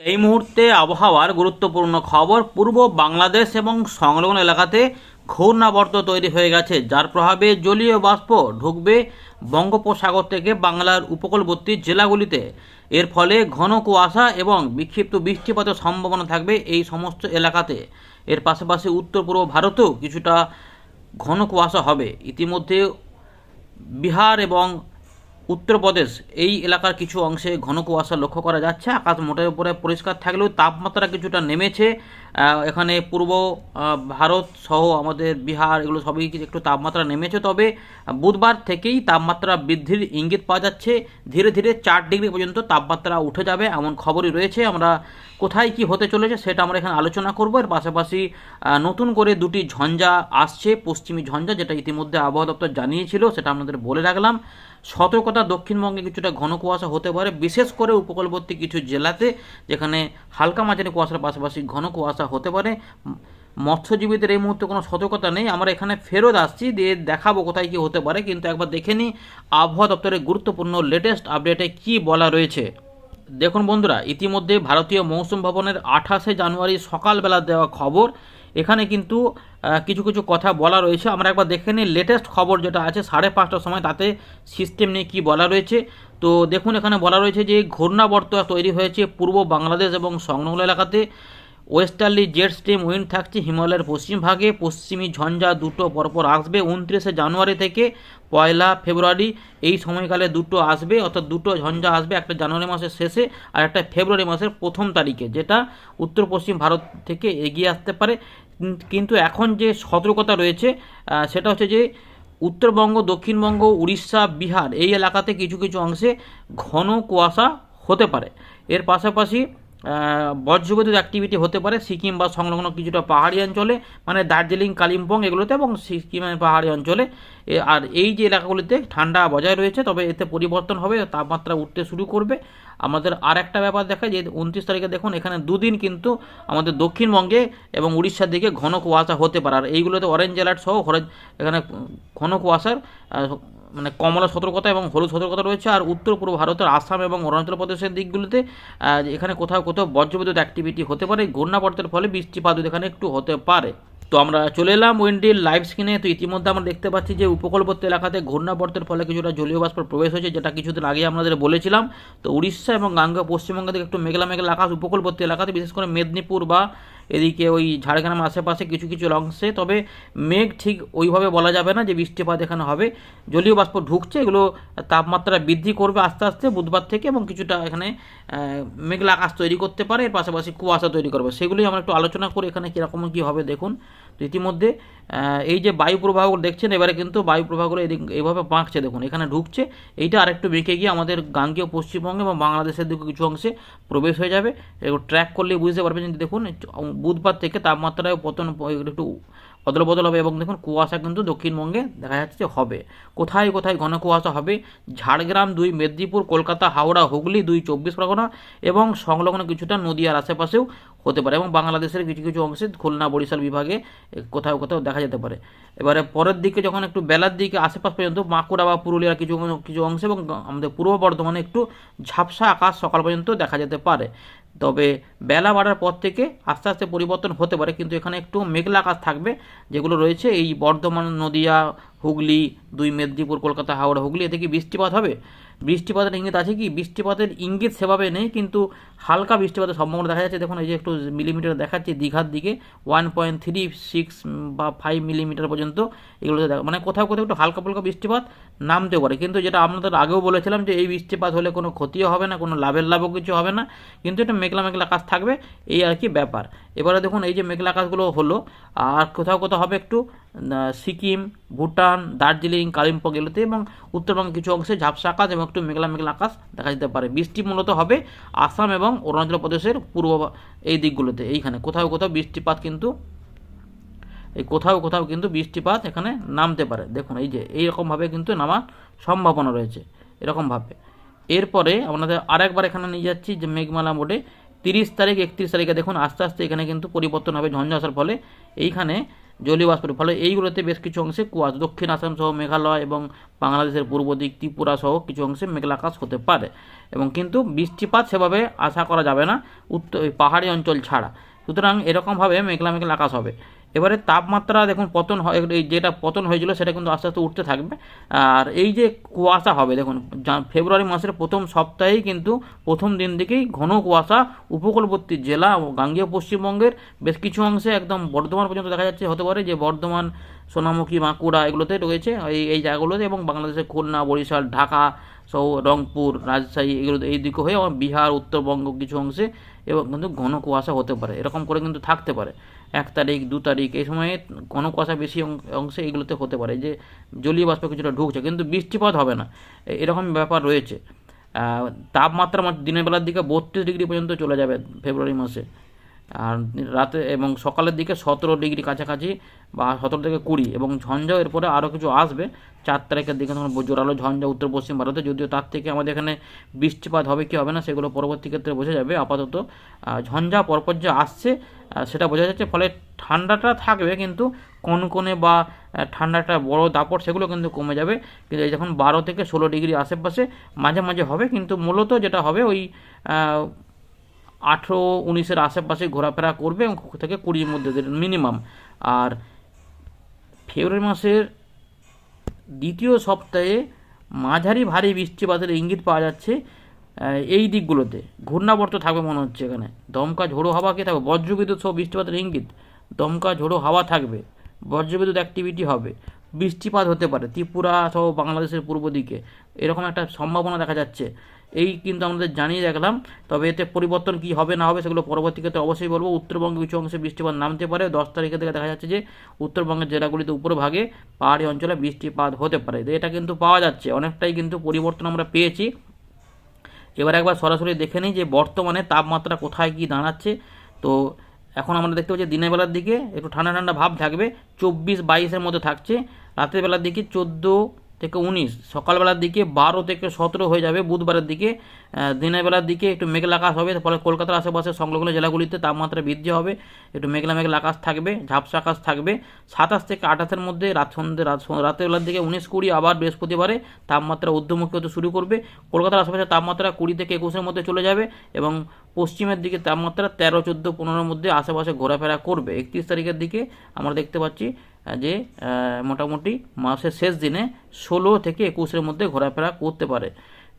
এই মুহূর্তে আবহাওয়ার গুরুত্বপূর্ণ খবর, পূর্ব বাংলাদেশ এবং সংলগ্ন এলাকাতে ঘূর্ণাবর্ত তৈরি হয়ে গেছে, যার প্রভাবে জলীয় বাষ্প ঢুকবে বঙ্গোপসাগর থেকে বাংলার উপকূলবর্তী জেলাগুলিতে। এর ফলে ঘন কুয়াশা এবং বিক্ষিপ্ত বৃষ্টিপাতের সম্ভাবনা থাকবে এই সমস্ত এলাকাতে। এর পাশাপাশি উত্তর পূর্ব ভারতেও কিছুটা ঘন কুয়াশা হবে। ইতিমধ্যে বিহার এবং উত্তরপ্রদেশ, এই এলাকার কিছু অংশে ঘন কুয়াশা লক্ষ্য করা যাচ্ছে। আকাশ মোটের উপরে পরিষ্কার থাকলেও তাপমাত্রা কিছুটা নেমেছে। এখানে পূর্ব ভারত সহ আমাদের বিহার, এগুলো সবই কিছু একটু তাপমাত্রা নেমেছে? তবে বুধবার থেকেই তাপমাত্রা বৃদ্ধির ইঙ্গিত পাওয়া যাচ্ছে। ধীরে ধীরে চার ডিগ্রি পর্যন্ত তাপমাত্রা উঠে যাবে এমন খবরই রয়েছে। আমরা কোথায় কি হতে চলেছে সেটা আমরা এখানে আলোচনা করব। এর পাশাপাশি নতুন করে দুটি ঝঞ্ঝা আসছে, পশ্চিমী ঝঞ্ঝা যেটা ইতিমধ্যে আবহাওয়া দপ্তর জানিয়েছিল, সেটা আপনাদের বলে রাখলাম। সতর্কতা দক্ষিণবঙ্গে কিছুটা ঘন কুয়াশা হতে পারে, বিশেষ করে উপকূলবর্তী কিছু জেলাতে, যেখানে হালকা মাঝারি কুয়াশার পাশাপাশি ঘন কুয়াশা হতে পারে। মৎস্যজীবীদের এই মুহূর্তে কোনো সতর্কতা নেই। আমরা এখানে ফেরত আসছি, দিয়ে দেখাবো কোথায় কী হতে পারে, কিন্তু একবার দেখে নিই আবহাওয়া দপ্তরের গুরুত্বপূর্ণ লেটেস্ট আপডেটে কি বলা রয়েছে। দেখুন বন্ধুরা, ইতিমধ্যে ভারতীয় মৌসুম ভবনের আঠাশে জানুয়ারি সকালবেলা দেওয়া খবর এখানে কিন্তু কিছু কিছু কথা বলা রয়েছে। আমরা একবার দেখে নিই লেটেস্ট খবর যেটা আছে সাড়ে পাঁচটার সময় তাতে সিস্টেম নিয়ে কী বলা রয়েছে। তো দেখুন, এখানে বলা রয়েছে যে ঘূর্ণাবর্ত তৈরি হয়েছে পূর্ব বাংলাদেশ এবং সংলগ্ন এলাকাতে। ওয়েস্টার্লি জেট স্ট্রিম উইন্ড থাকছে হিমালয়ের পশ্চিম ভাগে। পশ্চিমী ঝঞ্ঝা দুটো পরপর আসবে উনত্রিশে জানুয়ারি থেকে পয়লা ফেব্রুয়ারি। এই সময়কালে দুটো আসবে, অর্থাৎ দুটো ঝঞ্ঝা আসবে, একটা জানুয়ারি মাসের শেষে আর একটা ফেব্রুয়ারি মাসের প্রথম তারিখে, যেটা উত্তর পশ্চিম ভারত থেকে এগিয়ে আসতে পারে। কিন্তু এখন যে সতর্কতা রয়েছে সেটা হচ্ছে যে উত্তরবঙ্গ, দক্ষিণবঙ্গ, উড়িষ্যা, বিহার এই এলাকাতে কিছু কিছু অংশে ঘন কুয়াশা হতে পারে। এর পাশাপাশি বজ্রবিদ্যুৎ অ্যাক্টিভিটি হতে পারে। সিকিম বা সংলগ্ন কিছুটা পাহাড়ি অঞ্চলে মানে দার্জিলিং, কালিম্পং এগুলোতে এবং সিকিমের পাহাড়ি অঞ্চলে। আর এই যে এলাকাগুলিতে ঠান্ডা বজায় রয়েছে, তবে এতে পরিবর্তন হবে, তাপমাত্রা উঠতে শুরু করবে। আমাদের আর একটা ব্যাপার দেখা যে উনত্রিশ তারিখে দেখুন, এখানে দুদিন কিন্তু আমাদের দক্ষিণবঙ্গে এবং উড়িষ্যার দিকে ঘন কুয়াশা হতে পারে। আর এইগুলোতে অরেঞ্জ অ্যালার্ট সহ এখানে ঘন কুয়াশার মানে কমলা সতর্কতা এবং হলুদ সতর্কতা রয়েছে। আর উত্তর পূর্ব ভারতের আসাম এবং অরুণাচল প্রদেশের দিকগুলিতে এখানে কোথাও কোথাও বজ্রবিদ্যুৎ অ্যাক্টিভিটি হতে পারে। ঘূর্ণাবর্তের ফলে বৃষ্টিপাত এখানে একটু হতে পারে। তো আমরা চলে এলাম উইন্ডির লাইভ স্ক্রিনে তো ইতিমধ্যে আমরা দেখতে পাচ্ছি যে উপকূলবর্তী এলাকাতে ঘূর্ণাবর্তের ফলে কিছুটা জলীয় বাষ্প প্রবেশ হয়েছে, যেটা কিছুদিন আগে আপনাদের বলেছিলাম। তো উড়িষ্যা এবং গাঙ্গা পশ্চিমবঙ্গ থেকে একটু মেঘলা মেঘলা আকাশ। উপকূলবর্তী এলাকাতে বিশেষ করে মেদিনীপুর বা এদিকে ওই ঝাড়গ্রাম আশেপাশে কিছু কিছু অংশে, তবে মেঘ ঠিক ওইভাবে বলা যাবে না যে বৃষ্টিপাত এখানে হবে। জলীয় বাষ্প ঢুকছে, এগুলো তাপমাত্রা বৃদ্ধি করবে আস্তে আস্তে বুধবার থেকে এবং কিছুটা এখানে মেঘলা আকাশ তৈরি করতে পারে। এর পাশাপাশি কুয়াশা তৈরি করবে। সেগুলি আমরা একটু আলোচনা করি, এখানে কীরকম কী হবে দেখুন। তো ইতিমধ্যে এই যে বায়ু প্রবাহগুলো দেখছেন, এবারে কিন্তু বায়ু প্রবাহগুলো এদিক এইভাবে বাঁকছে দেখুন, এখানে ঢুকছে। এইটা আরেকটু বেঁকে গিয়ে আমাদের গাঙ্গেয় পশ্চিমবঙ্গ এবং বাংলাদেশের দিকে কিছু অংশে প্রবেশ হয়ে যাবে। ট্র্যাক করলেই বুঝতে পারবেন দেখুন বুধবার থেকে তাপমাত্রায় পতন একটু অদল বদল হবে এবং দেখুন কুয়াশা কিন্তু দক্ষিণবঙ্গে দেখা যাচ্ছে হবে। কোথায় কোথায় ঘন কুয়াশা হবে? ঝাড়গ্রাম দুই, মেদিনীপুর, কলকাতা, হাওড়া, হুগলি দুই, চব্বিশ পরগনা এবং সংলগ্ন কিছুটা নদীয়ার আশেপাশেও হতে পারে এবং বাংলাদেশের কিছু কিছু অংশে খুলনা, বরিশাল বিভাগে কোথাও কোথাও দেখা যেতে পারে। এবারে পরের দিকে যখন একটু বেলার দিকে আশেপাশ পর্যন্ত বাঁকুড়া বা পুরুলিয়ার কিছু কিছু অংশে এবং আমাদের পূর্ব বর্ধমানে একটু ঝাপসা আকাশ সকাল পর্যন্ত দেখা যেতে পারে। তবে বেলা বাড়ার পর থেকে আস্তে আস্তে পরিবর্তন হতে পারে, কিন্তু এখানে একটু মেঘলা আকাশ থাকবে যেগুলো রয়েছে এই বর্ধমান, নদিয়া, হুগলি, দুই মেদিনীপুর, কলকাতা, হাওড়া, হুগলি, এতে কি বৃষ্টিপাত হবে? বৃষ্টিপাতের ইঙ্গিত আছে কি? বৃষ্টিপাতের ইঙ্গিত সেভাবে নেই, কিন্তু হালকা বৃষ্টিপাতের সম্ভাবনা দেখা যাচ্ছে। দেখুন, এই যে একটু মিলিমিটার দেখাচ্ছে দীঘার দিকে ওয়ান পয়েন্ট থ্রি সিক্স বা ফাইভ মিলিমিটার পর্যন্ত এগুলোতে দেখা মানে কোথাও কোথাও একটু হালকা ফুলকা বৃষ্টিপাত নামতেও পারে। কিন্তু যেটা আপনাদের আগেও বলেছিলাম যে এই বৃষ্টিপাত হলে কোনো ক্ষতিও হবে না, কোনো লাভের লাভও কিছু হবে না। কিন্তু এটা মেঘলা মেঘলা কাজ থাকবে, এই আর কি ব্যাপার। এবারে দেখুন, এই যে মেঘলা আকাশগুলো হলো, আর কোথাও কোথাও হবে একটু সিকিম, ভুটান, দার্জিলিং, কালিম্পং এগুলোতে এবং উত্তরবঙ্গের কিছু অংশে ঝাপসা আকাশ এবং একটু মেঘলা মেঘলা আকাশ দেখা যেতে পারে। বৃষ্টি মূলত হবে আসাম এবং অরুণাচল প্রদেশের পূর্ব এই দিকগুলোতে, এইখানে। কোথাও কোথাও বৃষ্টিপাত কিন্তু, এই কোথাও কোথাও কিন্তু বৃষ্টিপাত এখানে নামতে পারে। দেখুন, এই যে, এইরকমভাবে কিন্তু নামার সম্ভাবনা রয়েছে, এরকমভাবে। এরপরে আপনাদের আরেকবার এখানে নিয়ে যাচ্ছি যে মেঘমালা মোডে তিরিশ তারিখ, একত্রিশ তারিখে দেখুন আস্তে আস্তে এখানে কিন্তু পরিবর্তন হবে, ঝঞ্ঝা ফলে। এইখানে জলীয় বাষ্পের ফলে এইগুলোতে বেশ কিছু অংশে কুয়াশ, দক্ষিণ আসাম সহ মেঘালয় এবং বাংলাদেশের পূর্ব দিক, ত্রিপুরা সহ কিছু অংশে মেঘলা আকাশ হতে পারে। এবং কিন্তু বৃষ্টিপাত সেভাবে আশা করা যাবে না, উত্তর পাহাড়ি অঞ্চল ছাড়া। সুতরাং এরকমভাবে মেঘলা মেঘলা আকাশ হবে। এবারে তাপমাত্রা দেখুন পতন হয়, এই যেটা পতন হয়েছিল সেটা কিন্তু আস্তে আস্তে উঠতে থাকবে। আর এই যে কুয়াশা হবে, দেখুন ফেব্রুয়ারি মাসের প্রথম সপ্তাহেই কিন্তু প্রথম দিন থেকেই ঘন কুয়াশা উপকূলবর্তী জেলা ও গাঙ্গেয় পশ্চিমবঙ্গের বেশ কিছু অংশে একদম বর্ধমান পর্যন্ত দেখা যাচ্ছে, হতে পারে যে বর্ধমান, সোনামুখী, বাঁকুড়া এগুলোতে রয়েছে, এই এই জায়গাগুলোতে এবং বাংলাদেশের খুলনা, বরিশাল, ঢাকা সহ রংপুর, রাজশাহী এগুলো, এই দিকে হয়ে বিহার, উত্তরবঙ্গ কিছু অংশে এবং কিন্তু ঘন কুয়াশা হতে পারে, এরকম করে কিন্তু থাকতে পারে। এক তারিখ, দু তারিখ, এই সময়ে কোনো কষা বেশি অংশে এগুলোতে হতে পারে যে জলীয় বাষ্প কিছুটা ঢুকছে, কিন্তু বৃষ্টিপাত হবে না। এরকম ব্যাপার রয়েছে। তাপমাত্রা দিনের বেলার দিকে বত্রিশ ডিগ্রি পর্যন্ত চলে যাবে ফেব্রুয়ারি মাসে। আর রাতে এবং সকালের দিকে সতেরো ডিগ্রি কাছাকাছি বা সতেরো থেকে কুড়ি এবং ঝঞ্ঝা এরপরে আরও কিছু আসবে। চার তারিখের দিকে তখন জোরালো ঝঞ্ঝা উত্তর পশ্চিম ভারতে, যদিও তার থেকে আমাদের এখানে বৃষ্টিপাত হবে কি হবে না সেগুলো পরবর্তী ক্ষেত্রে বোঝা যাবে আপাতত। ঝঞ্ঝা পরপর যে আসছে সেটা বোঝা যাচ্ছে ফলে ঠান্ডাটা থাকবে কিন্তু কনকনে বা ঠান্ডাটা বড় দাপট সেগুলো কিন্তু কমে যাবে। কিন্তু যখন বারো থেকে ষোলো ডিগ্রি আশেপাশে মাঝে মাঝে হবে, কিন্তু মূলত যেটা হবে ওই আঠেরো উনিশের আশেপাশে ঘোরাফেরা করবে এবং থেকে কুড়ির মধ্যে মিনিমাম আর ফেব্রুয়ারি মাসের দ্বিতীয় সপ্তাহে মাঝারি ভারী বৃষ্টিপাতের ইঙ্গিত পাওয়া যাচ্ছে এই দিকগুলোতে। ঘূর্ণাবর্ত থাকবে মনে হচ্ছে এখানে। দমকা ঝোড়ো হাওয়া কি থাকবে? বজ্রবিদ্যুৎ সহ বৃষ্টিপাতের ইঙ্গিত। দমকা ঝোড়ো হাওয়া থাকবে। বজ্রবিদ্যুৎ অ্যাক্টিভিটি হবে। বৃষ্টিপাত হতে পারে, ত্রিপুরা সহ বাংলাদেশের পূর্ব দিকে। এরকম একটা সম্ভাবনা দেখা যাচ্ছে। এই কিন্তু আমাদের জানিয়ে রাখলাম, তবে এতে পরিবর্তন কি হবে না হবে সেগুলো পরবর্তী ক্ষেত্রে অবশ্যই বলব। উত্তরবঙ্গে কিছু অংশে বৃষ্টিপাত নামতে পারে। দশ তারিখের থেকে দেখা যাচ্ছে যে উত্তরবঙ্গের জেলাগুলিতে উপরভাগে পাহাড়ি অঞ্চলে বৃষ্টিপাত হতে পারে। এটা কিন্তু পাওয়া যাচ্ছে, অনেকটাই কিন্তু পরিবর্তন আমরা পেয়েছি। এবার একবার সরাসরি দেখে নিই যে বর্তমানে তাপমাত্রা কোথায় কি দাঁড়াচ্ছে। তো এখন আমরা দেখতে পাচ্ছি দিনের বেলার দিকে একটু ঠান্ডা ঠান্ডা ভাব থাকবে, চব্বিশ বাইশের মধ্যে থাকছে। রাতের বেলার দিকে চোদ্দ থেকে উনিশ, সকালবেলার দিকে বারো থেকে সতেরো হয়ে যাবে বুধবারের দিকে। দিনের বেলার দিকে একটু মেঘলা আকাশ হবে, ফলে কলকাতার আশেপাশে সংলগ্ন জেলাগুলিতে তাপমাত্রা বৃদ্ধি হবে। একটু মেঘলা মেঘলা আকাশ থাকবে, ঝাপসা আকাশ থাকবে। সাতাশ থেকে আঠাশের মধ্যে রাত সন্ধ্যে, রাত রাতের বেলার দিকে উনিশ কুড়ি, আবার বৃহস্পতিবারে তাপমাত্রা ঊর্ধ্বমুখী হতে শুরু করবে। কলকাতার আশেপাশে তাপমাত্রা কুড়ি থেকে একুশের মধ্যে চলে যাবে এবং পশ্চিমের দিকে তাপমাত্রা তেরো, চোদ্দ, পনেরোর মধ্যে আশেপাশে ঘোরাফেরা করবে। একত্রিশ তারিখের দিকে আমরা দেখতে পাচ্ছি যে মোটামুটি মাসের শেষ দিনে ষোলো থেকে একুশের মধ্যে ঘোরাফেরা করতে পারে।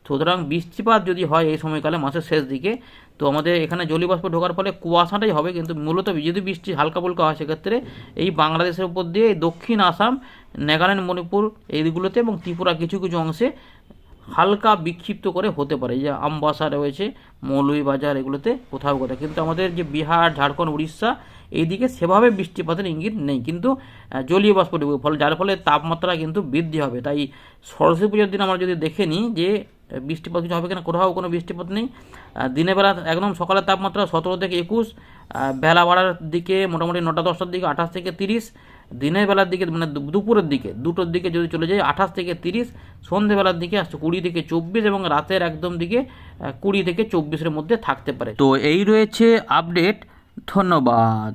সুতরাং বৃষ্টিপাত যদি হয় এই সময়কালে মাসের শেষ দিকে, তো আমাদের এখানে জলীয়বাষ্প ঢোকার ফলে কুয়াশাটাই হবে। কিন্তু মূলত যদি বৃষ্টি হালকা ফুলকা হয়, সেক্ষেত্রে এই বাংলাদেশের উপর দিয়ে দক্ষিণ আসাম, নাগাল্যান্ড, মণিপুর এইগুলোতে এবং ত্রিপুরা কিছু কিছু অংশে হালকা বিক্ষিপ্ত করে হতে পারে। যে আমবাসা রয়েছে মৌলভীবাজার এগুলোতে কোথাও কোথাও। কিন্তু আমাদের যে বিহার, ঝাড়খণ্ড, উড়িষ্যা, এইদিকে সেভাবে বৃষ্টিপাতের ইঙ্গিত নেই। কিন্তু জলীয় বাষ্প ঢুকবে ফলে, যার ফলে তাপমাত্রা কিন্তু বৃদ্ধি হবে। তাই সরস্বতী পুজোর দিন আমরা যদি দেখে নিই যে বৃষ্টিপাত কিছু হবে কিনা, কোথাও কোনো বৃষ্টিপাত নেই। দিনের বেলা একদম সকালের তাপমাত্রা সতেরো থেকে একুশ বেলা বাড়ার দিকে মোটামুটি নটা দশটার দিকে আঠাশ থেকে তিরিশ দিনের বেলার দিকে মানে দুপুরের দিকে, দুটোর দিকে যদি চলে যায় আঠাশ থেকে তিরিশ সন্ধেবেলার দিকে আসছে কুড়ি থেকে চব্বিশ এবং রাতের একদম দিকে কুড়ি থেকে চব্বিশের মধ্যে থাকতে পারে। তো এই রয়েছে আপডেট, ধন্যবাদ।